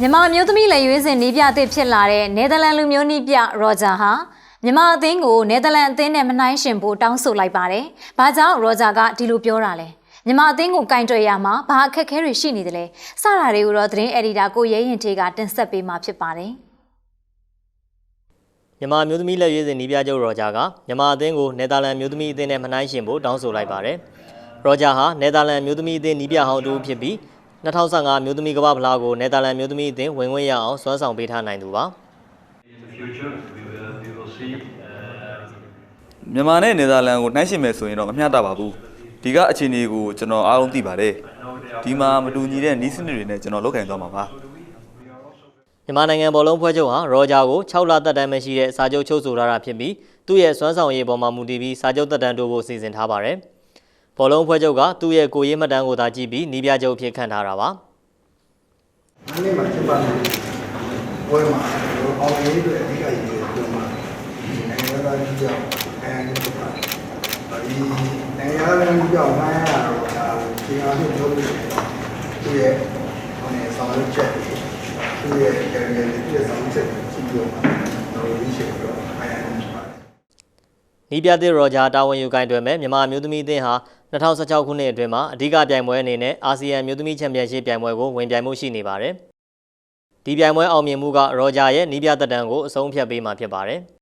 မြန်မာအမျိုးသမီးလက်ရွေးစင်နီးပြအသစ်ဖြစ်လာတဲ့နယ်သာလန်လူမျိုးနီးပြရောဂျာဟာမြန်မာအသင်းကိုနယ်သာလန်အသင်းနဲ့မနှိုင်းယှဉ်ဖို့တောင်းဆိုလိုက်ပါတယ်။ဘာကြောင့်ရောဂျာကဒီလိုပြောတာလဲ။မြန်မာအသင်းကိုကင်တွယ်ရမှာဘာအခက်အခဲတွေရှိနေသလဲ။စတာတွေကိုတော့သတင်းအက်ဒီတာကိုရဲရင်ထေးကတင်ဆက်ပေးမှာဖြစ်ပါတယ်။မြန်မာမျိုးသမီးလက်ရွေးစင်နီးပြချုပ်ရောဂျာကမြန်မာအသင်းကိုနယ်သာလန်မျိုးသမီးအသင်းနဲ့မနှိုင်းယှဉ်ဖို့တောင်းဆိုလိုက်ပါတယ်။ရောဂျာဟာနယ်သာလန်မျိုးသမီးအသင်းနီးပြဟောင်းတူဖြစ်ပြီး 2015မျိုးသမီးကမ္ဘာဖလားကိုနယ်သာလန်မျိုးသမီးအသင်းဝင်ဝင်ရအောင်စွမ်းဆောင်ပေးထားနိုင်သူပါ in the future we will we will see uh, မြန်မာနဲ့နယ်သာလန်ကိုနှိုင်းယှဉ်မယ်ဆိုရင်တော့မမျှတပါဘူးဒီကအခြေအနေကိုကျွန်တော်အားလုံးသိပါတယ်ဒီမှာမတူညီတဲ့နီးစနစ်တွေနဲ့ကျွန်တော်လုပ်ကင်သွားမှာပါ။မြန်မာနိုင်ငံဘောလုံးဖွဲ့ချုပ်ဟာရောဂျာကို6လသက်တမ်းမရှိတဲ့စာချုပ်ချုပ်ဆိုထားတာဖြစ်ပြီးသူ့ရဲ့စွမ်းဆောင်ရည်ပေါ်မှာမူတည်ပြီးစာချုပ်သက်တမ်းတိုးဖို့စီစဉ်ထားပါတယ်။ ဘောလုံးဖွဲ့ချုပ်ကသူ့ရဲ့ကိုရေးမှတ်တမ်းကိုသာကြည့်ပြီးနီးပြချုပ်အဖြစ်ခန့်ထားတာပါ။မနေ့မှကျင်းပတဲ့ပွဲမှာအောင်ရည်တွေအဓိကရည်တွေပြောမှာနိုင်ငံသားကြီးကြောင့်နိုင်ငံရေးဖြစ်ပါတယ်။ဒီနိုင်ငံသားကြီးကြောင့်နိုင်ရတော့ဒါဒီအားဖြင့်ပြောလို့သူရဲ့ဟိုနေဆောင်ရွက်ချက်တွေသူရဲ့ career တွေသူရဲ့ဆောင်ရွက်ချက်တွေကြည့်ပြောမှာတော့ဒီရှိပြီးတော့နိုင်ငံရေးဖြစ်ပါတယ်။ နီးပြသစ်ရောဂျာတာဝန်ယူကင်တွယ်မဲ့မြန်မာအမျိုးသမီးအသင်းဟာ2016ခုနှစ်အတွင်းမှာအဓိကပြိုင်ပွဲအနေနဲ့အာဆီယံအမျိုးသမီးချန်ပီယံရှစ်ပြိုင်ပွဲကိုဝင်ပြိုင်မှုရှိနေပါတယ်။ဒီပြိုင်ပွဲအောင်မြင်မှုကရောဂျာရဲ့နီးပြသက်တမ်းကိုအဆုံးဖြတ်ပေးမှာဖြစ်ပါတယ်။